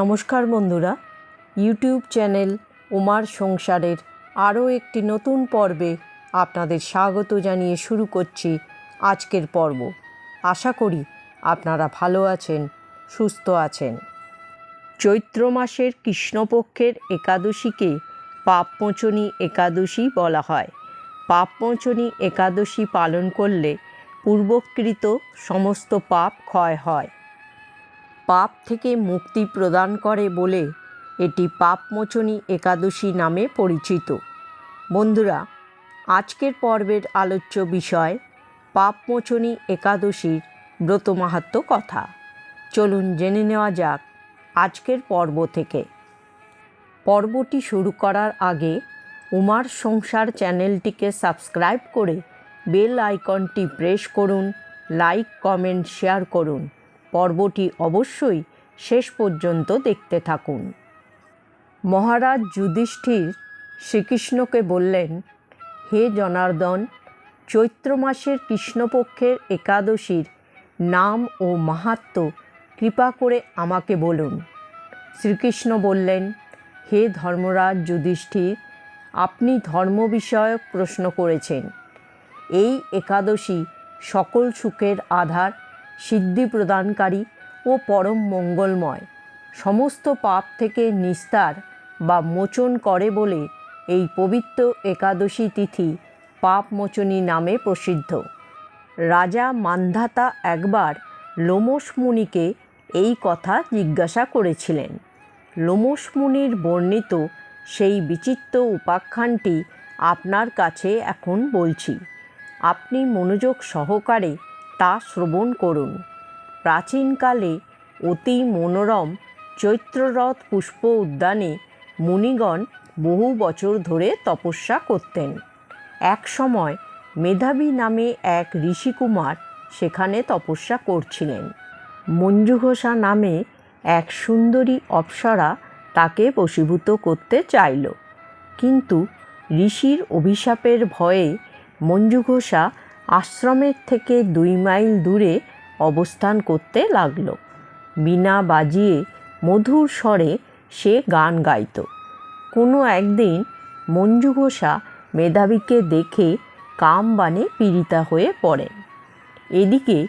নমস্কার বন্ধুরা, YouTube channel উমার সংসারের আরও একটি নতুন পর্বে আপনাদের স্বাগত জানিয়ে শুরু করছি আজকের পর্ব। আশা করি আপনারা ভালো আছেন, সুস্থ আছেন। চৈত্র মাসের কৃষ্ণপক্ষের একাদশীকে পাপমোচনী একাদশী বলা হয়। পাপমোচনী একাদশী পালন করলে পূর্বকৃত সমস্ত পাপ ক্ষয় হয়। পাপ থেকে মুক্তি প্রদান করে বলে এটি পাপমোচনী একাদশী নামে পরিচিত। বন্ধুরা, আজকের পর্বের আলোচ্য বিষয় পাপমোচনী একাদশীর ব্রত মাহাত্ম্য কথা। চলুন জেনে নেওয়া যাক আজকের পর্ব থেকে। পর্বটি শুরু করার আগে উমার সংসার চ্যানেলটিকে সাবস্ক্রাইব করে বেল আইকনটি প্রেস করুন, লাইক, কমেন্ট, শেয়ার করুন। পর্বটি অবশ্যই শেষ পর্যন্ত দেখতে থাকুন। মহারাজ যুধিষ্ঠির শ্রীকৃষ্ণকে বললেন, হে জনার্দন, চৈত্র মাসের কৃষ্ণপক্ষের একাদশীর নাম ও মাহাত্ম্য কৃপা করে আমাকে বলুন। শ্রীকৃষ্ণ বললেন, হে ধর্মরাজ যুধিষ্ঠির, আপনি ধর্ম বিষয়ক প্রশ্ন করেছেন। এই একাদশী সকল সুখের আধার সিদ্ধি প্রদানকারী ও পরম মঙ্গলময়। সমস্ত পাপ থেকে নিস্তার বা মোচন করে বলে এই পবিত্র একাদশী তিথি পাপমোচনী নামে প্রসিদ্ধ। রাজা মান্ধাতা একবার লোমস মুনিকে এই কথা জিজ্ঞাসা করেছিলেন। লোমস মুনির বর্ণিত সেই বিচিত্র উপাখ্যানটি আপনার কাছে এখন বলছি। আপনি মনোযোগ সহকারে তা শ্রবণ করুন। প্রাচীনকালে অতি মনোরম চৈত্ররথ পুষ্প উদ্যানে মুনিগণ বহু বছর ধরে তপস্যা করতেন। এক সময় মেধাবী নামে এক ঋষিকুমার সেখানে তপস্যা করছিলেন। মঞ্জুঘোষা নামে এক সুন্দরী অপ্সরা তাকে বশীভূত করতে চাইল। কিন্তু ঋষির অভিশাপের ভয়ে মঞ্জুঘোষা আশ্রমের থেকে দুই মাইল দূরে অবস্থান করতে লাগল। বিনা বাজিয়ে মধুর স্বরে সে গান গাইত। কোনো একদিন মঞ্জু ঘোষা মেধাবীকে দেখে কাম বানে পীড়িতা হয়ে পড়েন। এদিকে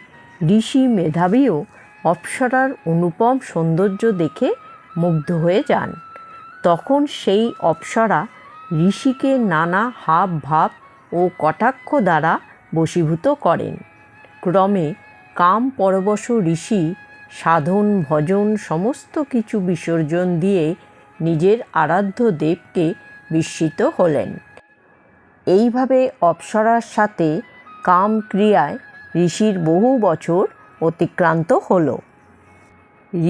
ঋষি মেধাবীও অপ্সরার অনুপম সৌন্দর্য দেখে মুগ্ধ হয়ে যান। তখন সেই অপ্সরা ঋষিকে নানা হাব ভাব ও কটাক্ষ দ্বারা বশীভূত করেন। ক্রমে কাম পরবশ ঋষি সাধন, ভজন, সমস্ত কিছু বিসর্জন দিয়ে নিজের আরাধ্য দেবকে বিস্মিত হলেন। এইভাবে অপ্সরার সাথে কাম ক্রিয়ায় ঋষির বহু বছর অতিক্রান্ত হল।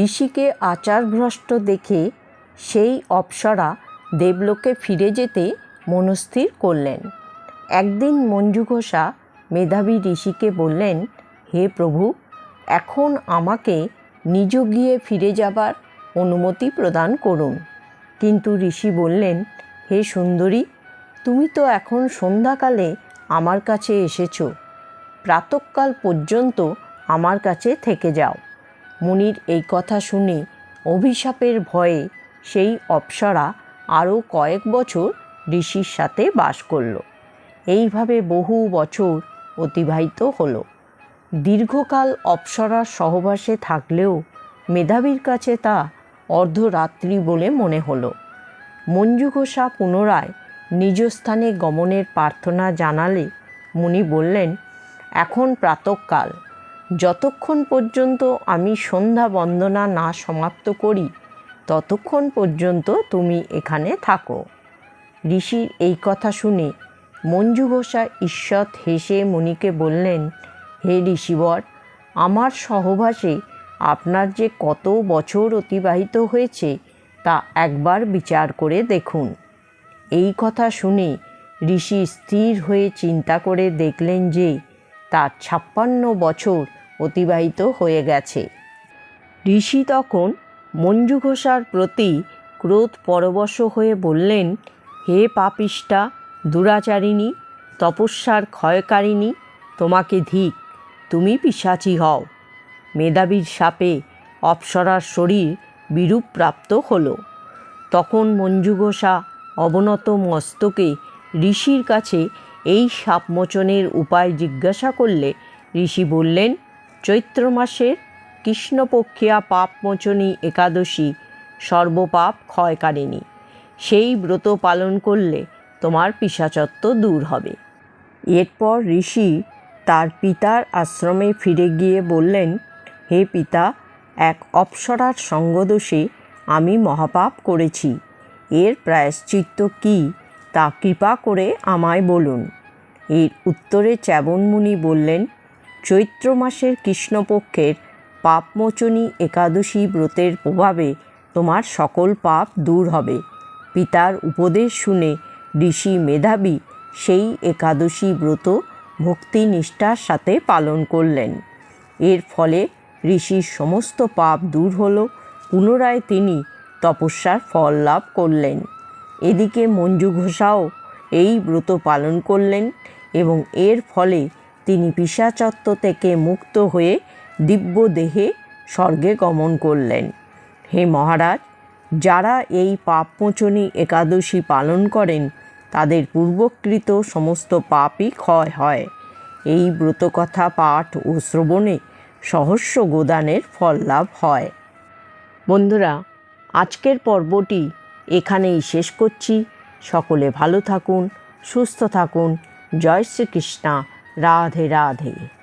ঋষিকে আচারভ্রষ্ট দেখে সেই অপ্সরা দেবলোকে ফিরে যেতে মনস্থির করলেন। একদিন মঞ্জু ঘোষা মেধাবী ঋষিকে বললেন, হে প্রভু, এখন আমাকে নিজ গিয়ে ফিরে যাবার অনুমতি প্রদান করুন। কিন্তু ঋষি বললেন, হে সুন্দরী, তুমি তো এখন সন্ধ্যাকালে আমার কাছে এসেছ। প্রাতকাল পর্যন্ত আমার কাছে থেকে যাও। মুনির এই কথা শুনে অভিশাপের ভয়ে সেই অপ্সরা আরও কয়েক বছর ঋষির সাথে বাস করল। এইভাবে বহু বছর অতিবাহিত হলো। দীর্ঘকাল অপ্সরার সহবাসে থাকলেও মেধাবীর কাছে তা অর্ধরাত্রি বলে মনে হলো। মঞ্জু ঘোষা পুনরায় নিজ স্থানে গমনের প্রার্থনা জানালে মুনি বললেন, এখন প্রাতকাল। যতক্ষণ পর্যন্ত আমি সন্ধ্যা বন্দনা না সমাপ্ত করি, ততক্ষণ পর্যন্ত তুমি এখানে থাকো। ঋষির এই কথা শুনে মঞ্জু ঘোষা ঈশ্বর হেসে মুনিকে বললেন, হে ঋষিবর, আমার সহবাসে আপনার যে কত বছর অতিবাহিত হয়েছে, তা একবার বিচার করে দেখুন। এই কথা শুনে ঋষি স্থির হয়ে চিন্তা করে দেখলেন যে, তার ছাপ্পান্ন বছর অতিবাহিত হয়ে গেছে। ঋষি তখন মঞ্জু ঘোষার প্রতি ক্রোধ পরবশ হয়ে বললেন, হে পাপিষ্টা দুরাচারিণী, তপস্যার ক্ষয়কারিণী, তোমাকে ধিক, তুমি পিসাচি হও। মেধাবীর সাপে অপ্সরার শরীর বিরূপ প্রাপ্ত হল। তখন মঞ্জু ঘোষা অবনত মস্তকে ঋষির কাছে এই সাপমোচনের উপায় জিজ্ঞাসা করলে ঋষি বললেন, চৈত্র মাসের কৃষ্ণপক্ষিয়া পাপমোচনী একাদশী সর্বপাপ ক্ষয়কারিণী। সেই ব্রত পালন করলে তোমার পিসাচত্ব দূর হবে। এরপর ঋষি তার পিতার আশ্রমে ফিরে গিয়ে বললেন, হে পিতা, এক অপ্সরার সঙ্গদোষে আমি মহাপাপ করেছি। এর প্রায়শ্চিত্ত কী, তা কৃপা করে আমায় বলুন। এর উত্তরে চ্যাবনমুনি বললেন, চৈত্র মাসের কৃষ্ণপক্ষের পাপমোচনী একাদশী ব্রতের প্রভাবে তোমার সকল পাপ দূর হবে। পিতার উপদেশ শুনে ঋষি মেধাবী সেই একাদশী ব্রত ভক্তি নিষ্ঠার সাথে পালন করলেন। এর ফলে ঋষির সমস্ত পাপ দূর হলো, পুনরায় তিনি তপস্যার ফল লাভ করলেন। এদিকে মঞ্জু ঘোষাও এই ব্রত পালন করলেন এবং এর ফলে তিনি পিসাচত্ব থেকে মুক্ত হয়ে দিব্য দেহে স্বর্গে গমন করলেন। হে মহারাজ, যারা এই পাপমোচনী একাদশী পালন করেন তাদের পূর্বকৃত সমস্ত পাপই ক্ষয় হয়। এই ব্রতকথা পাঠ ও শ্রবণে সহস্য গোদানের ফল লাভ হয়। বন্ধুরা, আজকের পর্বটি এখানেই শেষ করছি। সকলে ভালো থাকুন, সুস্থ থাকুন। জয় শ্রীকৃষ্ণা। রাধে রাধে।